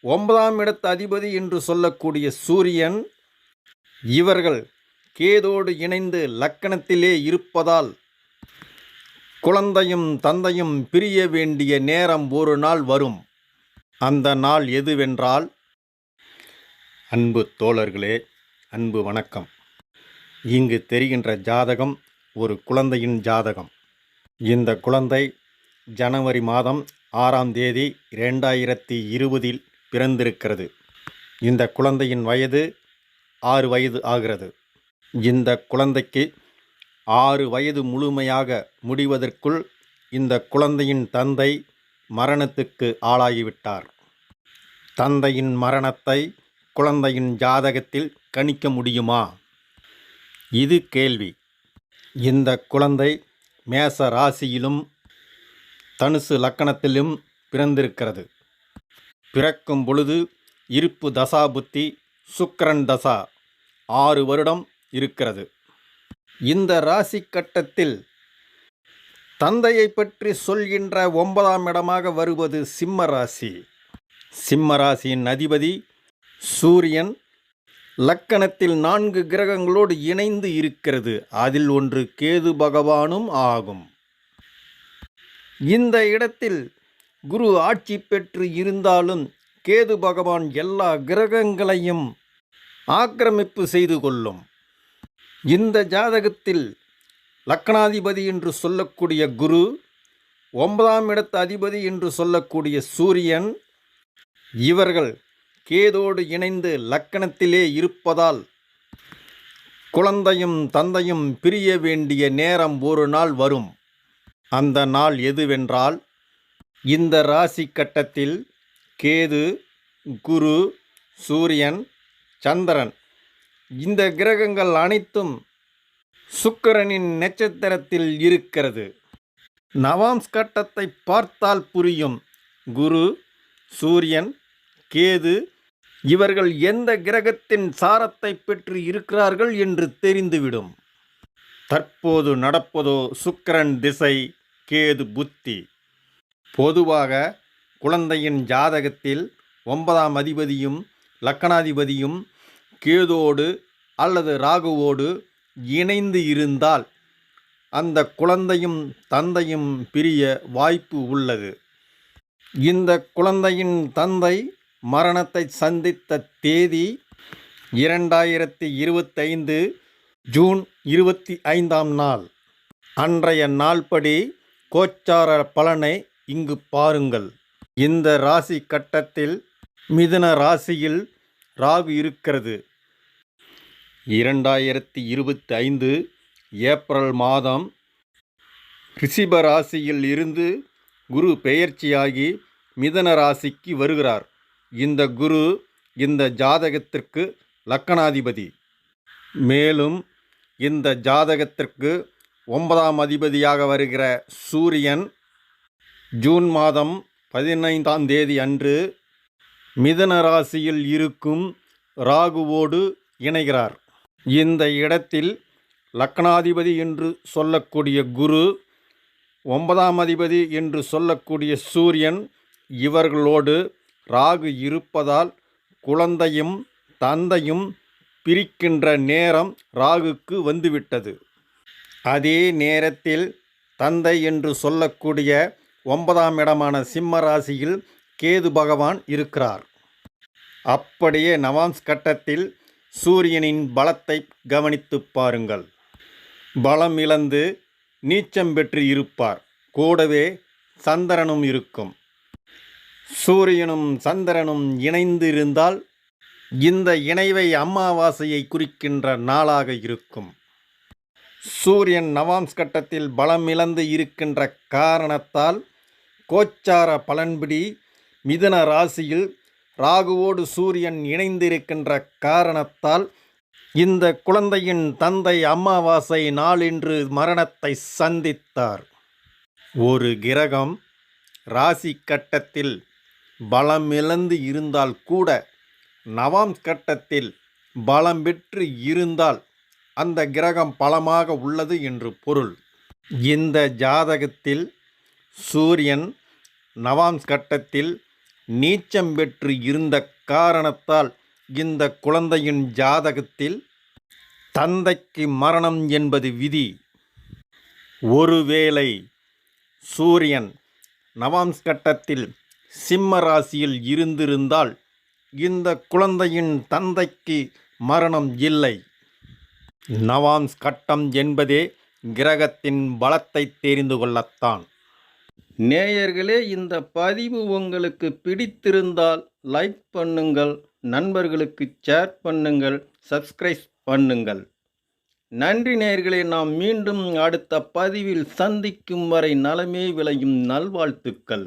ஒன்பதாம் இடத்து அதிபதி என்று சொல்லக்கூடிய சூரியன் இவர்கள் கேதோடு இணைந்து லக்கணத்திலே இருப்பதால் குழந்தையும் தந்தையும் பிரிய வேண்டிய நேரம் ஒரு நாள் வரும். அந்த நாள் எதுவென்றால் அன்பு தோழர்களே அன்பு வணக்கம். இங்கு தெரிகின்ற ஜாதகம் ஒரு குழந்தையின் ஜாதகம். இந்த குழந்தை ஜனவரி மாதம் ஆறாம் தேதி ரெண்டாயிரத்தி இருபதில் பிறந்திருக்கிறது. இந்த குழந்தையின் வயது ஆறு வயது ஆகிறது. இந்த குழந்தைக்கு ஆறு வயது முழுமையாக முடிவதற்குள் இந்த குழந்தையின் தந்தை மரணத்துக்கு ஆளாகிவிட்டார். தந்தையின் மரணத்தை குழந்தையின் ஜாதகத்தில் கணிக்க முடியுமா? இது கேள்வி. இந்த குழந்தை மேச ராசியிலும் தனுசு லக்கணத்திலும் பிறந்திருக்கிறது. பிறக்கும் பொழுது இருப்பு தசாபுத்தி சுக்கரன் தசா ஆறு வருடம் இருக்கிறது. இந்த ராசி கட்டத்தில் தந்தையை பற்றி சொல்கின்ற ஒன்பதாம் இடமாக வருவது சிம்ம ராசி. சிம்ம ராசியின் அதிபதி சூரியன் லக்கணத்தில் நான்கு கிரகங்களோடு இணைந்து இருக்கிறது. அதில் ஒன்று கேது பகவானும் ஆகும். இந்த இடத்தில் குரு ஆட்சி பெற்று இருந்தாலும் கேது பகவான் எல்லா கிரகங்களையும் ஆக்கிரமிப்பு செய்து கொள்ளும். இந்த ஜாதகத்தில் லக்னாதிபதி என்று சொல்லக்கூடிய குரு ஒன்பதாம் இடத்து அதிபதி என்று சொல்லக்கூடிய சூரியன் இவர்கள் கேதோடு இணைந்து லக்கணத்திலே இருப்பதால் குழந்தையும் தந்தையும் பிரிய வேண்டிய நேரம் ஒரு நாள் வரும். அந்த நாள் எதுவென்றால் இந்த ராசி கட்டத்தில் கேது குரு சூரியன் சந்திரன். இந்த கிரகங்கள் அனைத்தும் சுக்கிரனின் நட்சத்திரத்தில் இருக்கிறது. நவாம்ஸ் கட்டத்தை பார்த்தால் புரியும். குரு சூரியன் கேது இவர்கள் எந்த கிரகத்தின் சாரத்தை பெற்று இருக்கிறார்கள் என்று தெரிந்துவிடும். தற்போது நடப்பதோ சுக்கிரன் திசை கேது புத்தி. பொதுவாக குழந்தையின் ஜாதகத்தில் ஒன்பதாம் அதிபதியும் லக்கணாதிபதியும் கேதோடு அல்லது ராகுவோடு இணைந்து இருந்தால் அந்த குழந்தையும் தந்தையும் பிரிய வாய்ப்பு உள்ளது. இந்த குழந்தையின் தந்தை மரணத்தை சந்தித்த தேதி இரண்டாயிரத்தி இருபத்தைந்து ஜூன் இருபத்தி ஐந்தாம் நாள். அன்றைய நாள்படி கோச்சார பலனை இங்கு பாருங்கள். இந்த ராசி கட்டத்தில் மிதன ராசியில் ராகு இருக்கிறது. இரண்டாயிரத்தி இருபத்தி ஐந்து ஏப்ரல் மாதம் ரிஷிப ராசியில் இருந்து குரு பெயர்ச்சியாகி மிதன ராசிக்கு வருகிறார். இந்த குரு இந்த ஜாதகத்திற்கு லக்கணாதிபதி. மேலும் இந்த ஜாதகத்திற்கு ஒன்பதாம் அதிபதியாக வருகிற சூரியன் ஜூன் மாதம் பதினைந்தாம் தேதி அன்று மிதன ராசியில் இருக்கும் ராகுவோடு இணைகிறார். இந்த இடத்தில் லக்னாதிபதி என்று சொல்லக்கூடிய குரு ஒன்பதாம் அதிபதி என்று சொல்லக்கூடிய சூரியன் இவர்களோடு ராகு இருப்பதால் குழந்தையும் தந்தையும் பிரிக்கின்ற நேரம் ராகுக்கு வந்துவிட்டது. அதே நேரத்தில் தந்தை என்று சொல்லக்கூடிய ஒன்பதாம் இடமான சிம்ம ராசியில் கேது பகவான் இருக்கிறார். அப்படியே நவாம்ஸ் கட்டத்தில் சூரியனின் பலத்தை கவனித்து பாருங்கள். பலம் இழந்து நீச்சம் பெற்று இருப்பார். கூடவே சந்திரனும் இருக்கும். சூரியனும் சந்திரனும் இணைந்து இருந்தால் இந்த இணைவை அமாவாசையை குறிக்கின்ற நாளாக இருக்கும். சூரியன் நவாம்ஸ் கட்டத்தில் பலம் இழந்து இருக்கின்ற காரணத்தால் கோச்சார பலன்படி மிதன ராசியில் ராகுவோடு சூரியன் இணைந்திருக்கின்ற காரணத்தால் இந்த குழந்தையின் தந்தை அமாவாசை நாளின்று மரணத்தை சந்தித்தார். ஒரு கிரகம் ராசி கட்டத்தில் பலமிழந்து இருந்தால் கூட நவாம் கட்டத்தில் பலம் பெற்று இருந்தால் அந்த கிரகம் பலமாக உள்ளது என்று பொருள். இந்த ஜாதகத்தில் சூரியன் நவாம் கட்டத்தில் நீச்சம் பெற்று இருந்த காரணத்தால் இந்த குழந்தையின் ஜாதகத்தில் தந்தைக்கு மரணம் என்பது விதி. ஒருவேளை சூரியன் நவாம்ஸ் கட்டத்தில் சிம்ம ராசியில் இருந்திருந்தால் இந்த குழந்தையின் தந்தைக்கு மரணம் இல்லை. நவாம்ஸ் கட்டம் என்பதே கிரகத்தின் பலத்தை தெரிந்து கொள்ளத்தான். நேயர்களே இந்த பதிவு உங்களுக்கு பிடித்திருந்தால் லைக் பண்ணுங்கள் நண்பர்களுக்கு ஷேர் பண்ணுங்கள் சப்ஸ்கிரைப் பண்ணுங்கள். நன்றி நேயர்களே நாம் மீண்டும் அடுத்த பதிவில் சந்திக்கும் வரை நலமே விளையும் நல்வாழ்த்துக்கள்.